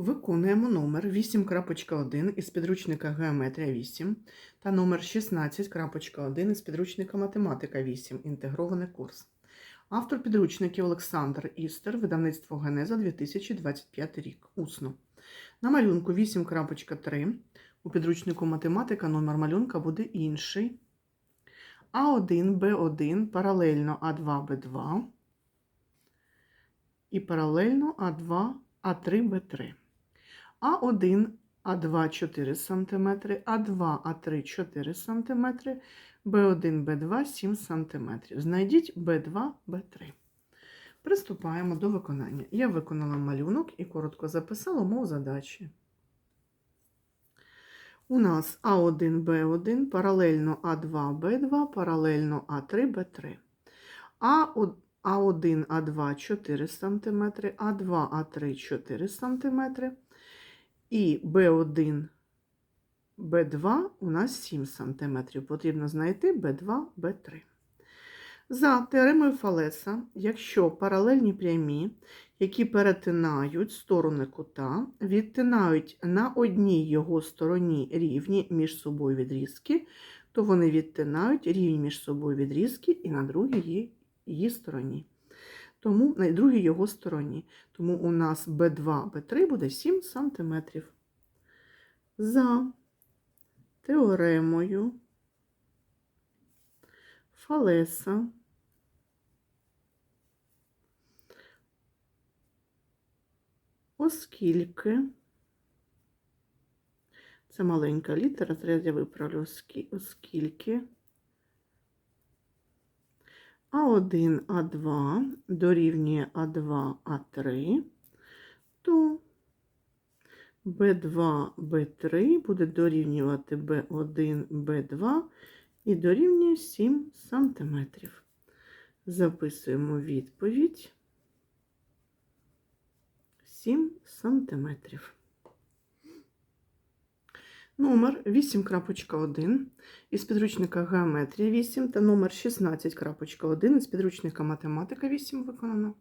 Виконуємо номер 8.1 із підручника Геометрія 8 та номер 16.1 із підручника Математика 8. Інтегрований курс. Автор підручників Олександр Істер, видавництво Генеза 2025 рік. Усно. На малюнку 8.3 у підручнику Математика номер малюнка буде інший. А1, Б1 паралельно А2, Б2 і паралельно А2, А3, Б3. А1, А2 4 см, А2, А3 4 см, Б1, Б2 7 см. Знайдіть Б2, Б3. Приступаємо до виконання. Я виконала малюнок і коротко записала мов задачі. У нас А1, Б1, паралельно А2, Б2, паралельно А3, Б3. А1, А1, А2 4 см, А2, А3 4 см. І B1, B2 у нас 7 см. Потрібно знайти B2, B3. За теоремою Фалеса, якщо паралельні прямі, які перетинають сторони кута, відтинають на одній його стороні рівні між собою відрізки, то вони відтинають рівні між собою відрізки і на другій її, стороні. Тому на другій його стороні. Тому у нас B2, B3 буде 7 см. За теоремою Фалеса оскільки це маленька літера, зараз я виправлю, оскільки А1, А2 дорівнює А2, А3, то Б2, Б3 буде дорівнювати Б1, Б2 і дорівнює 7 см. Записуємо відповідь 7 сантиметрів. Номер 8.1 із підручника Геометрія 8 та номер 16.1 із підручника Математика 8 виконано.